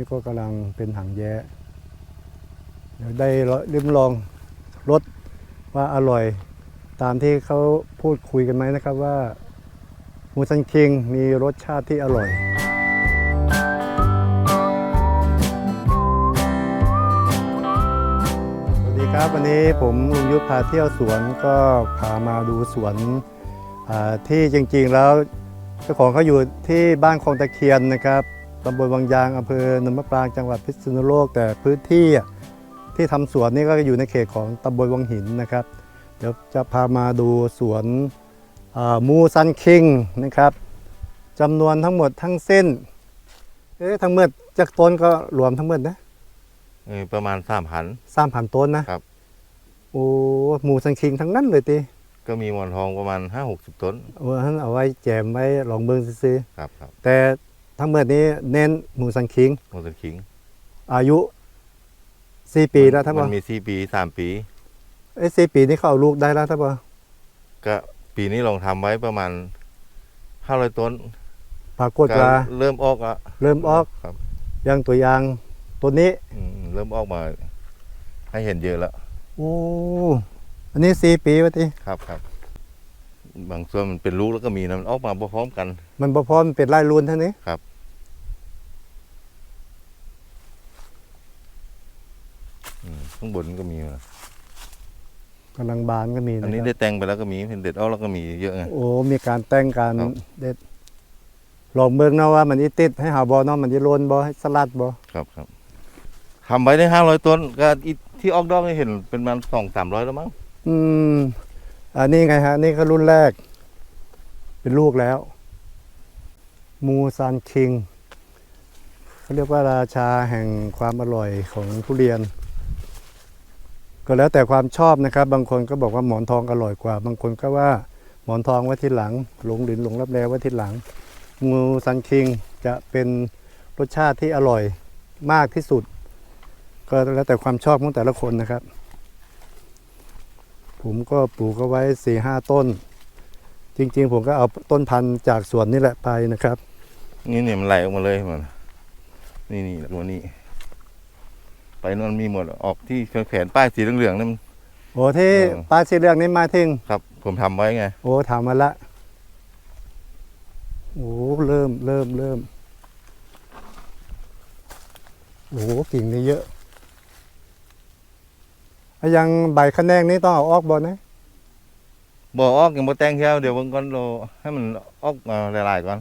นี่ก็กำลังเป็นหางแย้เดี๋ยวได้ลิ้มลองรสว่าอร่อย ตามที่เขาพูดคุยกันไหมนะครับว่าหมูสันคิงมีรสชาติที่อร่อยสวัสดีครับวันนี้ผมลุงยุทธพาเที่ยวสวนก็พามาดูสวนที่จริงๆแล้วเจ้าของเขาอยู่ที่บ้านคลองตะเคียนนะครับ ตำบลวังยางอำเภอหนนมะปรางจังหวัดพิษณุโลก แต่พื้นที่อะที่ทำสวนนี่ก็อยู่ในเขตของตำบลวังหินนะครับ เดี๋ยวจะพามาดูสวนอ่ามูซันคิงนะครับจำนวนทั้งหมดทั้งสิ้น เอ๊ะทั้งหมดจากต้นก็รวมทั้งหมดนะเออประมาณสามพันสามพันต้นนะครับ โอ้หมูสันคิงทั้งนั้นเลยตีก็มีหมอนทองประมาณห้าหกสิบต้นเอาไว้หั่นเอาไว้แจมไว้ลองเบิ่งซื้อครับครับๆแต่ ทั้งหมดนี้เน้นหมูสันคิงโมสันคิงอายุสี่ปีแล้วท่านบมัอนมีสี่ปีสามปีเอ้สี่ปีนี้เขาเอาลูกได้แล้วท่านบอก็ปีนี้ลองทำไว้ประมาณห้าร้อยต้นปรากฏก็ว่าเริ่มออกแล้วเริ่มออกครับอย่างตัวอย่างตัวนี้อืมเริ่มออกมา ให้เห็นเยอะแล้วโอ้อันนี้สี่ปีวะทีครับครับบางส่วนมันเป็นลูกแล้วก็มีนะมันออกมาพร้อมๆกัน มันบ่พร้อมนเป็นไร่รุนเท่านี้อืม ข้างบนก็มีนะกำลังบานก็มีอันนี้ะคได้รับแต่งไปแล้วก็มีเห็นเด็ดออกแล้วก็มีเยอะไงโอ้มีการแต่งการครับเด็ดลองเบิ่งเนาะว่ามันอีติดให้หาบอเนาะมันจะโลนบอให้สลัดบอครับครับทำไว้ได้ห้าร้อยต้นก็อีที่ออกดอกนี่เห็นเป็นประมาณสองสามร้อยแล้วมั้งอืมอันนี้ไงฮะ นี่ก็รุ่นแรก เป็นลูกแล้ว มูซานคิงเขาเรียกว่าราชาแห่งความอร่อยของทุเรียน ก็แล้วแต่ความชอบนะครับ บางคนก็บอกว่าหมอนทองอร่อยกว่า บางคนก็ว่าหมอนทองไว้ที่หลัง หลงหลินหลงรับแลไว้ที่หลังมูซันคิงจะเป็นรสชาติที่อร่อยมากที่สุด ก็แล้วแต่ความชอบของแต่ละคนนะครับ ผมก็ปลูกเอาไว้สี่ห้าต้น จริง ๆ ผมก็เอาต้นพันธุ์จากสวนนี่แหละไปนะครับ นี่เนี่ยมันไหลออกมาเลยมันนี่นี่ตัวนี้ ไปนนมีหมดออกที่แขวนป้ายสีเหลืองๆนั่น โอ้ที่เออปลาสีเหลืองนี่มาถึง ครับ ผมทำไว้ไง โอ้ถามมาละ โอ้เริ่มเริ่มเริ่ม โอ้กิ่งนี่เยอะอะยังใบคะแนงนี่ต้องเอาออกบอลนะบอกออกยังบ่แต่งเที่ยวเดี๋ยวบางก่อนเราให้มันออกมาหลายๆก่อน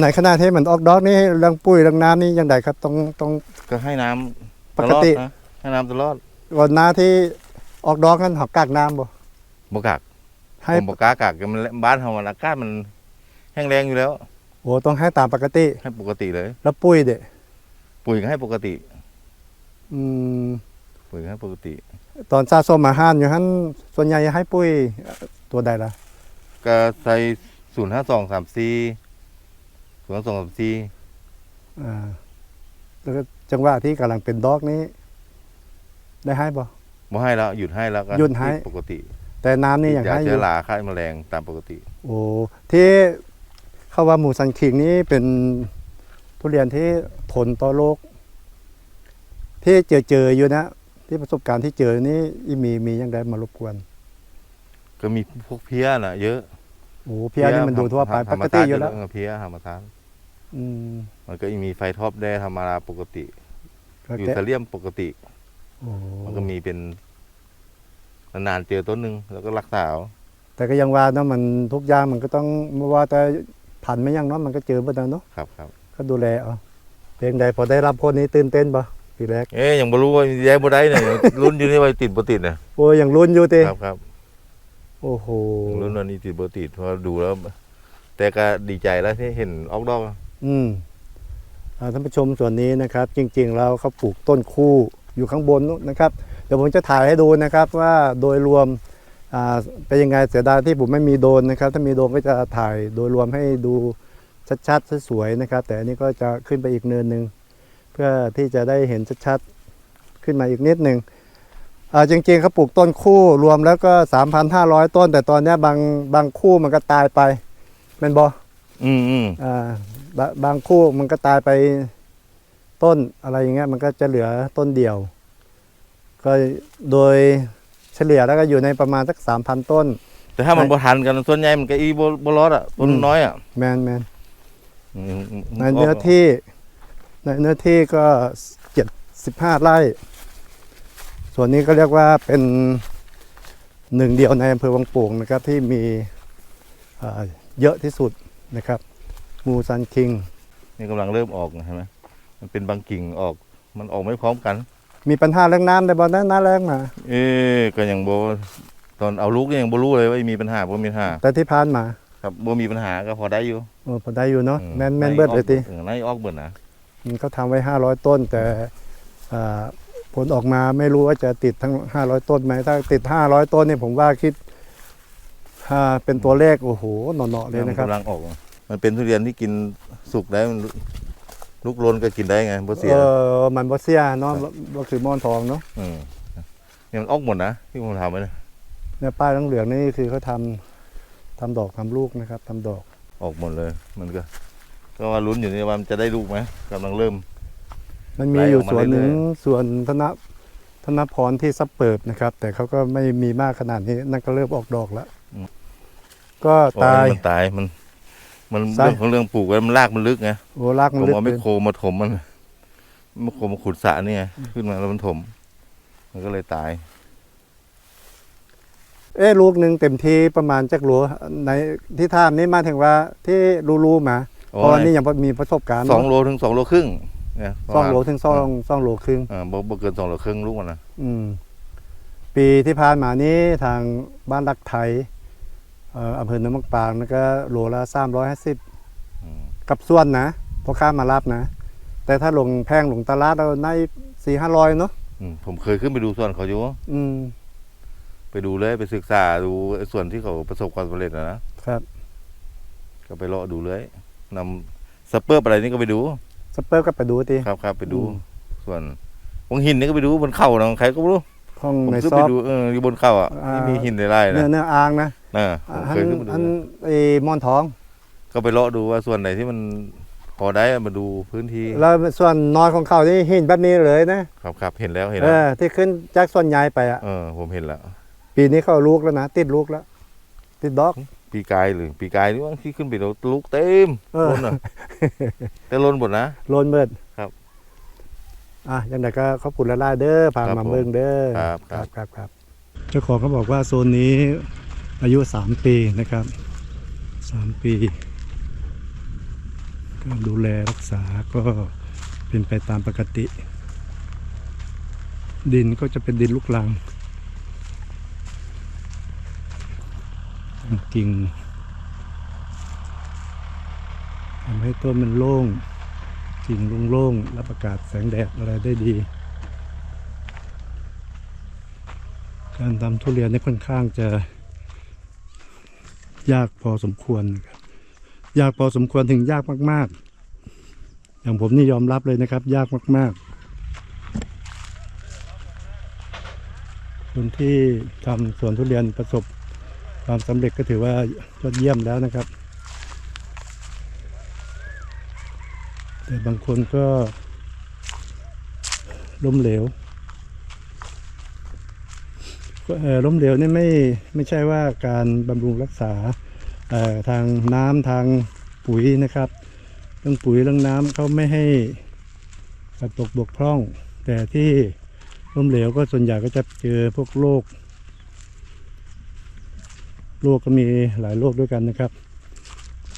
ไหนขนาดที่มันออกดอกนี่เรื่องปุ๋ยเรื่องน้ำนี่ยังไงครับต้องต้องก็ให้น้ำ ปกติลอดนะให้น้ำตลอดก่อนหน้าที่ออกดอกนั้นหักกากน้ำบ่บกักให้ผมบกล้ากากมันบ้านเรามันอากาศมันแห้งแรงอยู่แล้วโอ้ต้องให้ตามปกติ ให้ปกติเลย แล้วปุ๋ยเด็ปุ๋ยก็ให้ปกติ อืมปุ๋ยก็ให้ปกติ ตอนสะสมอาหารอยู่ฮั่นส่วนใหญ่ให้ปุ้ยเอ่อตัวใดล่ะ ก็ใส่ศูนย์ห้าสองสามสี่ศูนย์ห้าสองสามสี่อ่าแล้วก็ จังหวะที่กำลังเป็นดอกนี้ ได้ให้บ่ บ่ให้แล้วหยุดให้แล้วก็หยุดให้ ปกติแต่น้ำนี่ยังยาให้อเชื้ยู่อราฆ่าแมลงตามปกติ โอ้ที่เขาว่าหมูสันคิงนี่เป็นทุเรียนที่ทนต่อโรคที่เจอเจอๆอยู่นะ ที่ประสบการณ์ที่เจอนี่อีมีมียังไงมารบกวนก็มีพวกเพี้ยน่ะ เยอะโอ้พี่อันนี่มันดูทั่วไปธปรรมกชาติอยู่แล้ว เเพี้ยธรรมชาติ อืมมันก็มีไฟท็อปได้ธรรมดาปกติก็อยู่แกะเทเลียมปกติ โอ้มันก็มีเป็นนานๆเจอต้นหนึ่งแล้วก็รักษาเอาแต่ก็ยังว่าเนาะมันทุกอย่างมันก็ต้องไม่ว่าแต่ผันไม่ยังเนาะมันก็เจอเบ่ได้เนาะครับครับ ก็ดูแลเอาเพลงใดพอได้รับคนนี้ตื่นเต้นปะปีแรกเอ๊ยยังบ่รู้ว่าแย้บ่ได้เนี่ยรุ่นอยู่นี่ว่าติดบ่ติดนะโอ้ยยังลุ้นอยู่ติครับครับโอ้โหรุ่นวันนี้ติดบ่ติดเพราะดูแล้ว แต่ก็ดีใจแล้วที่เห็นออกดอกอืม อ่าท่านผู้ชมส่วนนี้นะครับ จริงๆแล้วเขาปลูกต้นคู่อยู่ข้างบนนู้นนะครับ เดี๋ยวผมจะถ่ายให้ดูนะครับว่าโดยรวมอ่าเป็นยังไงเสียดายที่ผมไม่มีโดรนนะครับ ถ้ามีโดรนก็จะถ่ายโดยรวมให้ดูชัดๆสวยๆนะครับ แต่อันนี้ก็จะขึ้นไปอีกเนินหนึ่งเพื่อที่จะได้เห็นชัดๆขึ้นมาอีกนิดหนึ่งอ่าจริงๆเขาปลูกต้นคู่รวมแล้วก็ 3,500 ต้น แต่ตอนเนี้ยบางบางคู่มันก็ตายไปเป็นบออืมอืมอ่า บะบางคู่มันก็ตายไปต้นอะไรอย่างเงี้ยมันก็จะเหลือต้นเดียว ก็โดยเฉลี่ยแล้วก็อยู่ในประมาณสักสามพันต้น แต่ถ้ามันใช่บ่ทันกันส่วนใหญ่มันก็อีบ่บ่รอดอะต้นอืมน้อยอะแมนแมนอืมในเนื้อที่ ในเนื้อที่ก็เจ็ดสิบห้าไร่ ส่วนนี้ก็เรียกว่าเป็นหนึ่งเดียวในอำเภอวังโป่งนะครับที่มีเอ่อเยอะที่สุดนะครับ มูซันคิง นี่กำลังเริ่มออกนะเห็นไหมมันเป็นบางกิ่งออก มันออกไม่พร้อมกัน มีปัญหาเรื่องน้ำในบ่อนั้นน้าแรงมา เอ๊ะก็ยังบ่ตอนเอาลูกก็ยังบ่รู้เลยว่ามีปัญหาบ่มีปัญหา แต่ที่ผ่านมา ครับบ่มีปัญหาก็พอได้อยู่โอ้พอได้อยู่เนาะอืแมนแมนเบิดเลยทีออในออกเบิดนะมันก็ทำไว้ห้าร้อยต้นแต่อ่าผลออกมาไม่รู้ว่าจะติดทั้งห้าร้อยต้นไหม ถ้าติดห้าร้อยต้นเนี่ยผมว่าคิดอ่าเป็นตัวเลขโอ้โหหนอๆเลยนะครับกำลังออก มันเป็นทุเรียนที่กินสุกได้มันลูกลนก็กินได้ไงบ่เสียเออมันบอเซียเนาะก็คือม่อนทองเนาะอืมเนี่ยมันออกหมดนะที่ผมทำไว้เนี่ยเนี่ยป้ายเหลืองๆนี่คือเขาทำทำดอกทำลูกนะครับทำดอกออกหมดเลย มันก็ ก็ว่าลุ้นอยู่นี่ว่ามันจะได้ลูกไหมกำลังเริ่ม มันมีไล่อออยู่กมาส่วนหนึ่งเรื่อยส่วนธนธนพรที่ซับเปิบนะครับ แต่เขาก็ไม่มีมากขนาดนี้นั่นก็เริ่มออกดอกแล้วก็ออกตายมันตายมัน มันใช่ เรื่องของเรื่องปลูกไว้มันรากมันลึกไงโอ้รากผมันมลึกเอาไมเกินโครมาถมมันไมโครมาขุดสระนี่ไงขึ้นมาแล้วมันถม มันก็เลยตาย เอ๊ะลูกหนึ่งเต็มที่ประมาณจักโหลในที่ท่ามนี้มาถึงว่าที่รู้ๆมาเพราะว่านี่ยังบ่มีประสบการณ์สองโลถึงสองโลครึ่งเนี่ยประสองมาณโลถึงสองสองโลครึ่ง อ่าบ่บ่เกินสองโลครึ่งลูกมันนะอืม ปีที่ผ่านมานี้ทางบ้านรักไทย เอ่ออำเภอหนองมักปางนั่นก็โลละสามร้อยห้าสิบอืมกับส่วนนะพอข้ามมารับนะ แต่ถ้าลงแพงลงตลาดเราในสี่ห้าร้อยเนาะอืมผมเคยขึ้นไปดูส่วนเขาอยู่ อืมไปดูเลยไปศึกษาดูไอ้ส่วนที่เขาประสบความสำเร็จนะนะครับ ก็ไปเลาะดูเลยนำสเปอร์อะไรนี่ก็ไปดู สเปอร์ก็ไปดูที ครับครับไปดู อืม ส่วนวงหินนี่ก็ไปดูบนเขานะใครก็ไม่รู้ห้องผมในขึ้นซอไปฟ ดูเอออยู่บนเขาอะอ่า ที่มีหินไล่ๆเนื้นะอเนื้ออ่างนะ นะผอ่ามเคยขึ้นไปดูอันไอ้มอนทอง ก็ไปเลาะดูว่าส่วนไหนที่มันพอได้มาดูพื้นที่แล้วส่วนน้อยของเขาที่เห็นแบบนี้เลยนะครับครับเห็นแล้วเห็นเอแล้วอที่ขึ้นจากส่วนใหญ่ไปอะ เออผมเห็นแล้ว ปีนี้เขาลูกแล้วนะติดลูกแล้ว ติดดอก ปีกายหรือปีกายนี่ว่าที่ขึ้นไปแล้วลูกเต็มเออ ล้นอะ แต่ล้นหมดนะ โลนเบิดครับอะยังไงก็ขอบคุณละลายๆเด้อพาครับมาผมเบิ่งเด้อครับครับ ครับครับเจ้าของเขาบอกว่าโซนนี้ อายุสามปีนะครับสามปีการดูแลรักษาก็เป็นไปตามปกติ ดินก็จะเป็นดินลูกลังกิ่งทำให้ต้นมันโล่งกิ่งโล่งๆรับอากาศแสงแดดอะไรได้ดี การทำทุเรียนนี่ค่อนข้างจะ ยากพอสมควรนะครับยากพอสมควรถึงยากมาก ๆ อย่างผมนี่ยอมรับเลยนะครับ ยากมาก ๆ คนที่ทำสวนทุเรียนประสบความสำเร็จก็ถือว่ายอดเยี่ยมแล้วนะครับ แต่บางคนก็ล้มเหลว ล้มเหลวนี่ไม่ไม่ใช่ว่าการบำรุงรักษาทางน้ำทางปุ๋ยนะครับ เรื่องปุ๋ยเรื่องน้ำเขาไม่ให้ตกบกพร่อง แต่ที่ล้มเหลวก็ส่วนใหญ่ก็จะเจอพวกโรคโรคก็มีหลายโรคด้วยกันนะครับ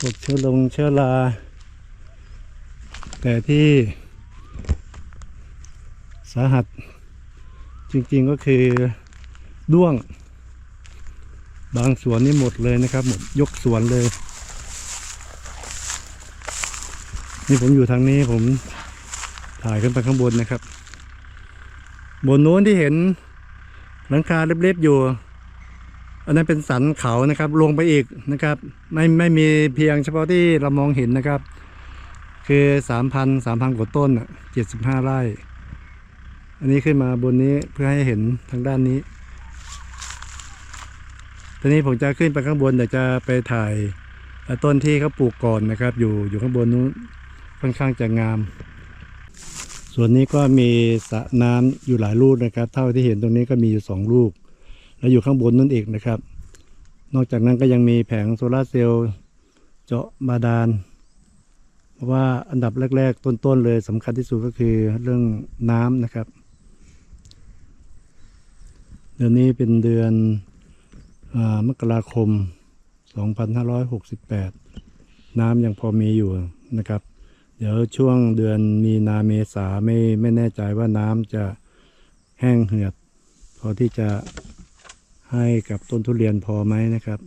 พวกเชื้อลงเชื้อรา แต่ที่สาหัสจริงๆก็คือ ด้วง บางสวนนี่หมดเลยนะครับหมดยกสวนเลย นี่ผมอยู่ทางนี้ผมถ่ายขึ้นไปข้างบนนะครับ บนโน้นที่เห็นหลังคาเล็บๆอยู่ อันนั้นเป็นสันเขานะครับ ลงไปอีกนะครับ ไม่ไม่มีเพียงเฉพาะที่เรามองเห็นนะครับ คือสามพันสามพันกว่าต้นอะเจ็ดสิบห้าไร่ อันนี้ขึ้นมาบนนี้เพื่อให้เห็นทางด้านนี้ ทีนี้ผมจะขึ้นไปข้างบนเดี๋ยวจะไปถ่ายต้นที่เขาปลูกก่อนนะครับ อยู่อยู่ข้างบนนู้นค่อนข้างจะงาม ส่วนนี้ก็มีสระน้ำอยู่หลายลูกนะครับ เท่าที่เห็นตรงนี้ก็มีอยู่สองลูกแล้วอยู่ข้างบนนั่นอีกนะครับ นอกจากนั้นก็ยังมีแผงโซลาร์เซลล์เจาะบาดาลเพราะว่าอันดับแรก ๆ ต้นๆเลยสำคัญที่สุดก็คือเรื่องน้ำนะครับ เดือนนี้เป็นเดือน มกราคม 2568 น้ำยังพอมีอยู่นะครับ เดี๋ยวช่วงเดือนมีนาเมษาไม่ไม่แน่ใจว่าน้ำจะแห้งเหือด พอที่จะให้กับต้นทุเรียนพอไหมนะครับ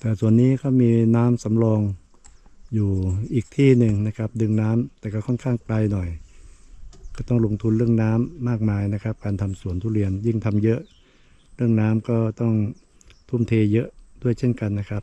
แต่ส่วนนี้เขามีน้ำสำรองอยู่อีกที่หนึ่งนะครับ ดึงน้ำแต่ก็ค่อนข้างไกลหน่อย ก็ต้องลงทุนเรื่องน้ำมากมายนะครับ การทำสวนทุเรียนยิ่งทำเยอะ เรื่องน้ำก็ต้องทุ่มเทเยอะด้วยเช่นกันนะครับ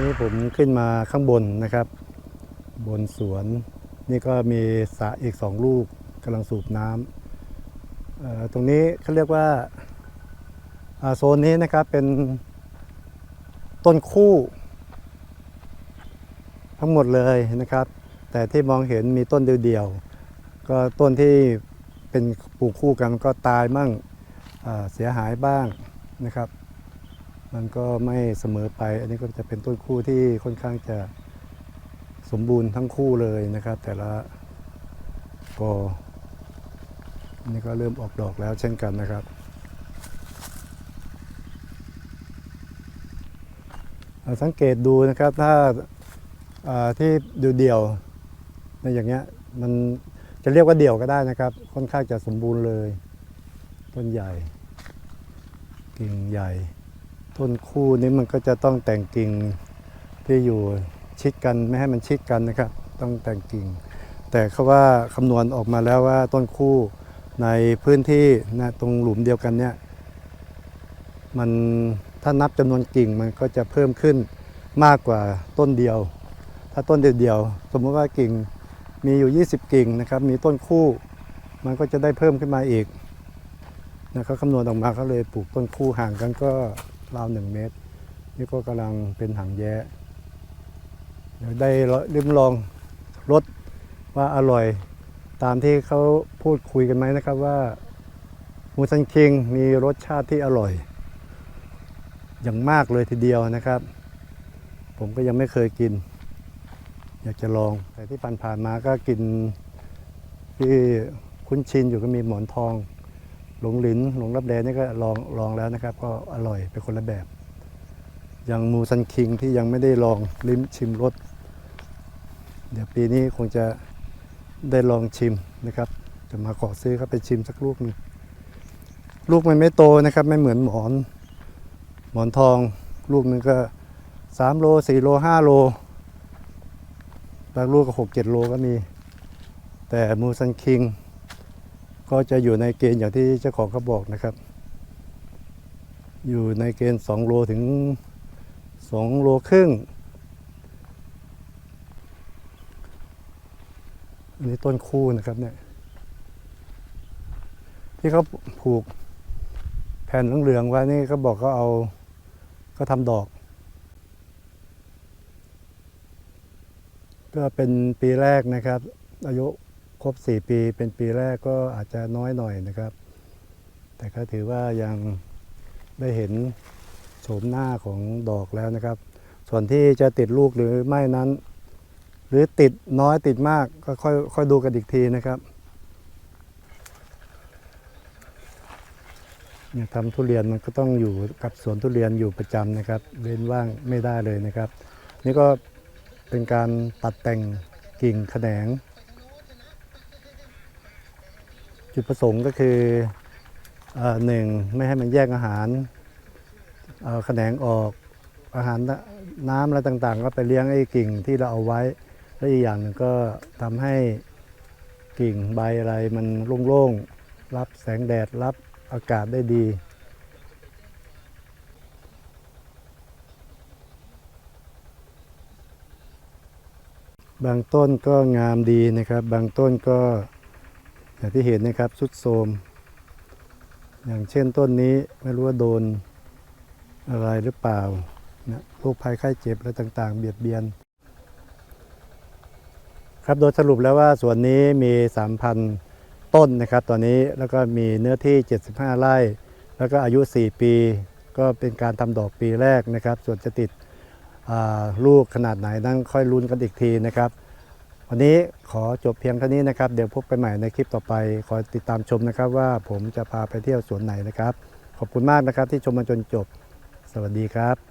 นี้ผมขึ้นมาข้างบนนะครับ บนสวน นี่ก็มีสระอีกสองลูกกำลังสูบน้ำตรงนี้เขาเรียกว่าโซนนี้นะครับเป็นต้นคู่ ทั้งหมดเลยนะครับ แต่ที่มองเห็นมีต้นเดียวๆก็ต้นที่เป็นปลูกคู่กันก็ตายมั่งเสียหายบ้างนะครับ มันก็ไม่เสมอไป อันนี้ก็จะเป็นต้นคู่ที่ค่อนข้างจะสมบูรณ์ทั้งคู่เลยนะครับ แต่ละกอนนี้ก็เริ่มออกดอกแล้วเช่นกันนะครับ สังเกตดูนะครับถ้าาที่เดี่ยวในอย่างเงี้ยมันจะเรียกว่าเดี่ยวก็ได้นะครับ ค่อนข้างจะสมบูรณ์เลย ต้นใหญ่กิ่งใหญ่ ต้นคู่นี้มันก็จะต้องแต่งกิ่งที่อยู่ชิดกันไม่ให้มันชิดกันนะครับ ต้องแต่งกิ่ง แต่เขาว่าคำนวณออกมาแล้วว่าต้นคู่ในพื้นที่นะตรงหลุมเดียวกันเนี่ยมันถ้านับจำนวนกิ่งมันก็จะเพิ่มขึ้นมากกว่าต้นเดียว ถ้าต้นเดียวๆสมมติว่ากิ่งมีอยู่ 20 กิ่งนะครับ มีต้นคู่ มันก็จะได้เพิ่มขึ้นมาอีกนะเขาคำนวณออกมาเขาเลยปลูกต้นคู่ห่างกันก็ ราวหนึ่งเมตร นี่ก็กำลังเป็นหางแย้เดี๋ยวได้ริมลองรสว่าอร่อยตามที่เขาพูดคุยกันไหมนะครับว่ามูซันคิงมีรสชาติที่อร่อย อย่างมากเลยทีเดียวนะครับ ผมก็ยังไม่เคยกิน อยากจะลองแต่ที่ผ่านๆมาก็กินที่คุ้นชินอยู่ก็มีหมอนทอง หลงหลินหลงรับแดนี่ก็ลองลองแล้วนะครับ ก็อร่อยเป็นคนละแบบอย่างมูซันคิงที่ยังไม่ได้ลองลิ้มชิมรสเดี๋ยวปีนี้คงจะได้ลองชิมนะครับ จะมาขอซื้อครับไปชิมสักลูกหนึงลูกมันไม่โตนะครับ ไม่เหมือนหมอน หมอนทอง ลูกหนึงก็สามโลสี่โลห้าโลบางลูกก็หกเจ็ดโลก็มี แต่มูซันคิง ก็จะอยู่ในเกณฑ์อย่างที่เจ้าของเขาบอกนะครับ อยู่ในเกณฑ์2โลถึง2โลครึ่งอันนี้ต้นคู่นะครับเนี่ยที่เขาผูกแผ่นเหลืองๆไว้นี่เขาบอกเขาเอาก็ทำดอก ก็เป็นปีแรกนะครับ อายุ ครบ 4 ปีเป็นปีแรกก็อาจจะน้อยหน่อยนะครับ แต่ก็ถือว่ายังได้เห็นโฉมหน้าของดอกแล้วนะครับ ส่วนที่จะติดลูกหรือไม่นั้น หรือติดน้อยติดมากก็ค่อยค่อยดูกันอีกทีนะครับเนี่ยทำทุเรียนมันก็ต้องอยู่กับสวนทุเรียนอยู่ประจำนะครับเว้นว่างไม่ได้เลยนะครับ นี่ก็เป็นการตัดแต่งกิ่งแขนง จุดประสงค์ก็คืออหนึ่งไม่ให้มันแยกอาหารแขนงออกอาหารนน้ำอะไรต่างๆ ก็ไปเลี้ยงไอ้กิ่งที่เราเอาไว้ และอีกอย่างหนึ่งก็ทำให้กิ่งใบอะไรมันโล่งๆ รับแสงแดดรับอากาศได้ดีบางต้นก็งามดีนะครับ บางต้นก็ อย่างที่เห็นนะครับสุดโทมอย่างเช่นต้นนี้ไม่รู้ว่าโดนอะไรหรือเปล่านะโรคภัยไข้เจ็บอะไรต่างๆ เบียดเบียน ครับโดยสรุปแล้วว่าสวนนี้มี 3,000 ต้นนะครับตอนนี้แล้วก็มีเนื้อที่ 75 ไร่ แล้วก็อายุ 4 ปี ก็เป็นการทำดอกปีแรกนะครับ ส่วนจะติดลูกขนาดไหนนั่งค่อยลุ้นกันอีกทีนะครับ วันนี้ขอจบเพียงเท่านี้นะครับ เดี๋ยวพบกันใหม่ในคลิปต่อไป ขอติดตามชมนะครับว่าผมจะพาไปเที่ยวสวนไหนนะครับ ขอบคุณมากนะครับที่ชมมาจนจบ สวัสดีครับ